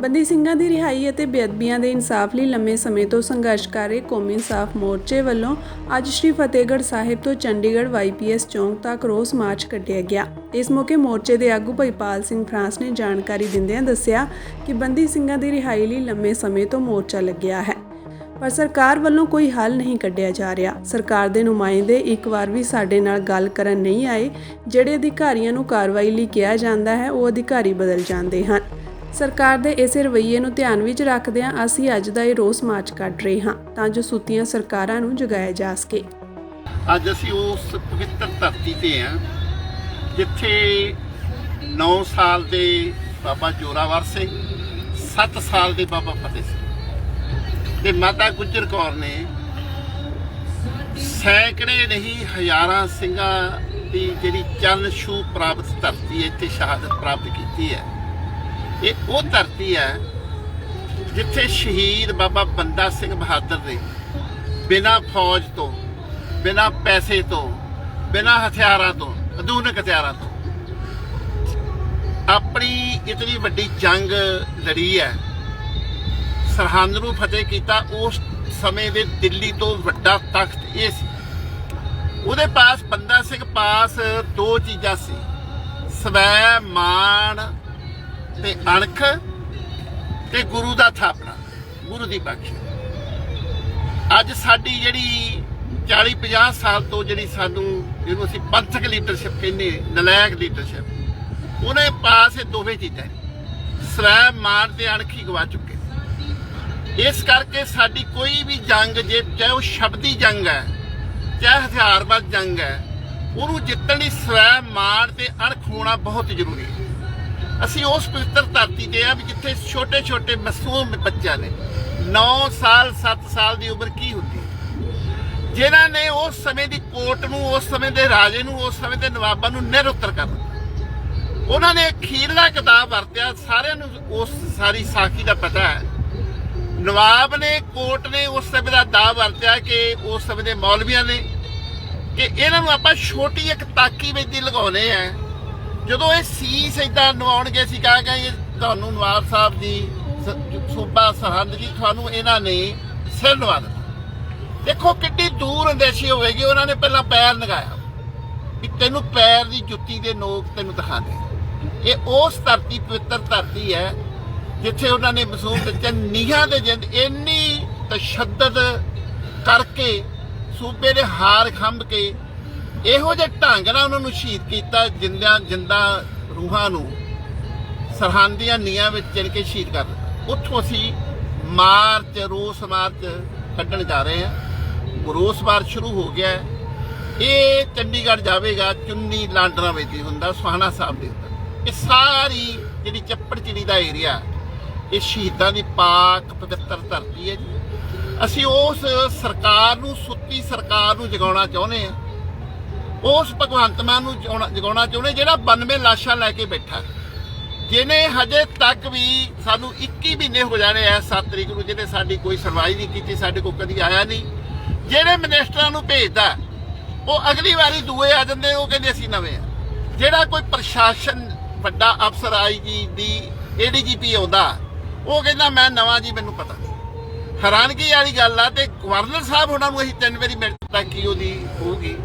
ਬੰਦੀ ਸਿੰਘਾਂ ਦੀ ਰਿਹਾਈ ਅਤੇ ਬੇਅਦਬੀਆਂ ਦੇ ਇਨਸਾਫ ਲਈ ਲੰਮੇ ਸਮੇਂ ਤੋਂ ਸੰਘਰਸ਼ ਕਰ ਰਹੇ ਕੌਮੀ ਇਨਸਾਫ ਮੋਰਚੇ ਵੱਲੋਂ ਅੱਜ ਸ਼੍ਰੀ ਫਤਿਹਗੜ੍ਹ ਸਾਹਿਬ ਤੋਂ ਚੰਡੀਗੜ੍ਹ ਵਾਈਪੀਐਸ ਚੌਂਕ ਤੱਕ ਰੋਸ ਮਾਰਚ ਕੱਢਿਆ ਗਿਆ। ਇਸ ਮੌਕੇ ਮੋਰਚੇ ਦੇ ਆਗੂ ਭਾਈਪਾਲ ਸਿੰਘ ਫਰਾਂਸ ਨੇ ਜਾਣਕਾਰੀ ਦਿੰਦਿਆਂ ਦੱਸਿਆ ਕਿ ਬੰਦੀ ਸਿੰਘਾਂ ਦੀ ਰਿਹਾਈ ਲਈ ਲੰਮੇ ਸਮੇਂ ਤੋਂ ਮੋਰਚਾ ਲੱਗਿਆ ਹੈ। ਪਰ ਸਰਕਾਰ ਵੱਲੋਂ ਕੋਈ ਹੱਲ ਨਹੀਂ ਕੱਢਿਆ ਜਾ ਰਿਹਾ। ਸਰਕਾਰ ਦੇ ਨੁਮਾਇੰਦੇ ਇੱਕ ਵਾਰ ਵੀ ਸਾਡੇ ਨਾਲ ਗੱਲ ਕਰਨ ਨਹੀਂ ਆਏ। ਜਿਹੜੇ ਅਧਿਕਾਰੀਆਂ ਨੂੰ ਕਾਰਵਾਈ ਲਈ ਕਿਹਾ ਜਾਂਦਾ ਹੈ, ਉਹ ਅਧਿਕਾਰੀ ਬਦਲ ਜਾਂਦੇ ਹਨ। ਸਰਕਾਰ ਦੇ ਇਸੇ ਰਵੱਈਏ ਨੂੰ ਧਿਆਨ ਵਿੱਚ ਰੱਖਦਿਆਂ ਅਸੀਂ ਅੱਜ ਦਾ ਇਹ ਰੋਸ ਮਾਰਚ ਕੱਢ ਰਹੇ ਹਾਂ ਤਾਂ ਜੋ ਸੁੱਤੀਆਂ ਸਰਕਾਰਾਂ ਨੂੰ ਜਗਾਇਆ ਜਾ ਸਕੇ। ਅੱਜ ਅਸੀਂ ਉਸ ਪਵਿੱਤਰ ਧਰਤੀ ਤੇ ਆ ਜਿੱਥੇ 9 ਸਾਲ ਦੇ ਬਾਬਾ ਜੋਰਾਵਰ ਸਿੰਘ 7 ਸਾਲ ਦੇ ਬਾਬਾ ਫਤਿਹ ਸਿੰਘ ਤੇ ਮਾਤਾ ਗੁਜਰ ਕੌਰ ਨੇ ਸੈਂਕੜੇ ਨਹੀਂ ਹਜ਼ਾਰਾਂ ਸਿੰਘਾਂ ਦੀ ਜਿਹੜੀ ਚਰਨ ਛੂ ਪ੍ਰਾਪਤ ਧਰਤੀ ਹੈ, ਇੱਥੇ ਸ਼ਹਾਦਤ ਪ੍ਰਾਪਤ ਕੀਤੀ ਹੈ। ਇਹ ਉਹ ਧਰਤੀ ਹੈ ਜਿੱਥੇ ਸ਼ਹੀਦ ਬਾਬਾ ਬੰਦਾ ਸਿੰਘ ਬਹਾਦਰ ਦੇ ਬਿਨਾਂ ਫੌਜ ਤੋਂ, ਬਿਨਾਂ ਪੈਸੇ ਤੋਂ, ਬਿਨਾਂ ਹਥਿਆਰਾਂ ਤੋਂ, ਆਧੁਨਿਕ ਹਥਿਆਰਾਂ ਤੋਂ ਆਪਣੀ ਇਤਨੀ ਵੱਡੀ ਜੰਗ ਲੜੀ ਹੈ। ਸਰਹੰਦ ਨੂੰ ਫਤਿਹ ਕੀਤਾ, ਉਸ ਸਮੇਂ ਦੇ ਦਿੱਲੀ ਤੋਂ ਵੱਡਾ ਤਖਤ ਇਹ ਸੀ। ਉਹਦੇ ਪਾਸ ਬੰਦਾ ਸਿੰਘ ਪਾਸ ਦੋ ਚੀਜ਼ਾਂ ਸੀ। ਸਵੈ ਮਾਣ ਤੇ ਅਣਖ ਤੇ ਗੁਰੂ ਦਾ ਥਾਪਣਾ, ਗੁਰੂ ਦੀ ਬਖਸ਼ ਅੱਜ ਸਾਡੀ ਜਿਹੜੀ 40 50 ਸਾਲ ਤੋਂ ਜਿਹੜੀ ਸਾਨੂੰ ਜਿਹਨੂੰ ਅਸੀਂ ਪੰਥਕ ਲੀਡਰਸ਼ਿਪ ਕਹਿੰਦੇ ਨਲਾਇਕ ਲੀਡਰਸ਼ਿਪ ਉਹਨੇ ਪਾਸ ਇਹ ਦੋਵੇਂ ਚੀਜ਼ਾਂ ਨੇ। ਸਵੈ ਮਾਣ ਤੇ ਅਣਖੀ ਗਵਾ ਚੁੱਕੇ ਇਸ ਕਰਕੇ ਸਾਡੀ ਕੋਈ ਵੀ ਜੰਗ, ਜੇ ਚਾਹੇ ਉਹ ਸ਼ਬਦੀ ਜੰਗ ਹੈ, ਚਾਹੇ ਹਥਿਆਰਬੰਦ ਜੰਗ ਹੈ, ਉਹਨੂੰ ਜਿੱਤਣ ਲਈ ਸਵੈ ਮਾਰ ਤੇ ਅਣਖ ਹੋਣਾ ਬਹੁਤ ਜ਼ਰੂਰੀ ਹੈ। ਅਸੀਂ ਉਸ ਪਵਿੱਤਰ ਧਰਤੀ ਤੇ ਆ ਵੀ ਜਿੱਥੇ ਛੋਟੇ ਛੋਟੇ ਮਾਸੂਮ ਬੱਚਿਆਂ ਨੇ 9 ਸਾਲ 7 ਸਾਲ ਦੀ ਉਮਰ ਕੀ ਹੁੰਦੀ? ਹੈ? ਜਿਨ੍ਹਾਂ ਨੇ ਉਸ ਸਮੇਂ ਦੀ ਕੋਰਟ ਨੂੰ, ਉਸ ਸਮੇਂ ਦੇ ਰਾਜੇ ਨੂੰ, ਉਸ ਸਮੇਂ ਦੇ ਨਵਾਬਾਂ ਨੂੰ ਨਿਰੁੱਤਰ ਕਰ ਦਿੱਤਾ। ਉਹਨਾਂ ਨੇ ਅਖੀਰਲਾ ਕਿਤਾਬ ਵਰਤਿਆ, ਸਾਰਿਆਂ ਨੂੰ ਉਸ ਸਾਰੀ ਸਾਖੀ ਦਾ ਪਤਾ ਹੈ। ਨਵਾਬ ਨੇ ਕੋਰਟ ਨੇ ਉਸ ਸਮੇਂ ਦਾ ਦਾ ਵਰਤਿਆ ਕਿ ਉਸ ਸਮੇਂ ਦੇ ਮੌਲਵੀਆਂ ਨੇ ਕਿ ਇਹਨਾਂ ਨੂੰ ਆਪਾਂ ਛੋਟੀ ਇੱਕ ਤਾਕੀ ਵਿੱਚ ਦੀ ਲਗਾਉਨੇ ਆ। ਜਦੋਂ ਇਹ ਸੀਸ ਇਦਾਂ ਨਵਾਉਣਗੇ ਸੀ ਕਹਾ ਕਿ ਤੁਹਾਨੂੰ ਨਵਾਬ ਸਾਹਿਬ ਜੀ ਸੂਬਾ ਸਰਹੰਦ ਜੀ, ਤੁਹਾਨੂੰ ਇਹਨਾਂ ਨੇ ਸਿਰ ਨਵਾ ਦਿੱਤਾ। ਦੇਖੋ ਕਿੱਡੀ ਦੂਰ ਅੰਦੇਸ਼ੀ ਹੋਵੇਗੀ, ਉਹਨਾਂ ਨੇ ਪਹਿਲਾਂ ਪੈਰ ਨਗਾਇਆ। ਵੀ ਤੈਨੂੰ ਪੈਰ ਦੀ ਜੁੱਤੀ ਦੇ ਨੋਕ ਤੈਨੂੰ ਦਿਖਾ ਦੇ ਇਹ ਉਸ ਧਰਤੀ, ਪਵਿੱਤਰ ਧਰਤੀ ਹੈ, ਜਿੱਥੇ ਉਹਨਾਂ ਨੇ ਮਸੂਮ ਵਿੱਚ ਨੀਹਾਂ ਦੇ ਜਿੰਦ ਇੰਨੀ ਤਸ਼ੱਦਦ ਕਰਕੇ ਸੂਬੇ ਦੇ ਹਾਰ ਖੰਭ ਕੇ ਇਹੋ ਜਿਹੇ ਢੰਗ ਨਾਲ ਉਹਨਾਂ ਨੂੰ ਸ਼ਹੀਦ ਕੀਤਾ ਜਿੰਦਿਆਂ ਜਿੰਦਾ ਰੂਹਾਂ ਨੂੰ ਸਰਹੰਦੀਆਂ ਨੀਹਾਂ ਵਿੱਚ ਚਿਣ ਕੇ ਸ਼ਹੀਦ ਕਰ ਦਿੱਤਾ। ਉੱਥੋਂ ਅਸੀਂ ਮਾਰਚ, ਰੋਸ ਮਾਰਚ ਕੱਢਣ ਜਾ ਰਹੇ ਹਾਂ। ਰੋਸ ਮਾਰਚ ਸ਼ੁਰੂ ਹੋ ਗਿਆ ਹੈ। ਇਹ ਚੰਡੀਗੜ੍ਹ ਜਾਵੇਗਾ, ਚੁੰਨੀ ਲਾਂਡਰਾ ਵਿੱਚ ਹੀ ਹੁੰਦਾ, ਸੁਹਾਣਾ ਸਾਹਿਬ ਦੇ ਉੱਤੇ ਇਹ ਸਾਰੀ ਜਿਹੜੀ ਚੱਪੜ ਚਿੜੀ ਦਾ ਏਰੀਆ ਇਹ ਸ਼ਹੀਦਾਂ ਦੀ ਪਾਕ ਪਵਿੱਤਰ ਧਰਤੀ ਹੈ ਜੀ। ਅਸੀਂ ਉਸ ਸਰਕਾਰ ਨੂੰ, ਸੁੱਤੀ ਸਰਕਾਰ ਨੂੰ ਜਗਾਉਣਾ ਚਾਹੁੰਦੇ ਹਾਂ। ਉਸ ਭਗਵੰਤ ਮਾਨ ਨੂੰ ਜਗਾਉਣਾ- ਚਾਹੁੰਦੇ, ਜਿਹੜਾ 92 ਲਾਸ਼ਾਂ ਲੈ ਕੇ ਬੈਠਾ। ਜਿਹਨੇ ਹਜੇ ਤੱਕ ਵੀ ਸਾਨੂੰ 21 ਮਹੀਨੇ ਹੋ ਜਾਣੇ ਐ 7 ਤਰੀਕ ਨੂੰ, ਜਿਹਨੇ ਸਾਡੀ ਕੋਈ ਸੁਣਵਾਈ ਨਹੀਂ ਕੀਤੀ, ਸਾਡੇ ਕੋਲ ਕਦੀ ਆਇਆ ਨਹੀਂ। ਜਿਹੜੇ ਮਿਨਿਸਟਰਾਂ ਨੂੰ ਭੇਜਦਾ, ਉਹ ਅਗਲੀ ਵਾਰੀ ਦੂਏ ਆ ਜਾਂਦੇ, ਉਹ ਕਹਿੰਦੇ ਅਸੀਂ ਨਵੇਂ ਆ। ਜਿਹੜਾ ਕੋਈ ਪ੍ਰਸ਼ਾਸਨ ਵੱਡਾ ਅਫਸਰ ਆਈਜੀ ਦੀ ਏਡੀਜੀਪੀ ਆਉਂਦਾ, ਉਹ ਕਹਿੰਦਾ, ਮੈਂ ਨਵਾਂ ਜੀ, ਮੈਨੂੰ ਪਤਾ ਨਹੀਂ। ਹੈਰਾਨਗੀ ਵਾਲੀ ਗੱਲ ਆ, ਤੇ ਗਵਰਨਰ ਸਾਹਿਬ ਉਹਨਾਂ ਨੂੰ ਅਸੀਂ ਤਿੰਨ ਵਾਰੀ ਮਿੰਟ ਤੱਕ ਹੀ ਉਹਦੀ ਹੋਊਗੀ।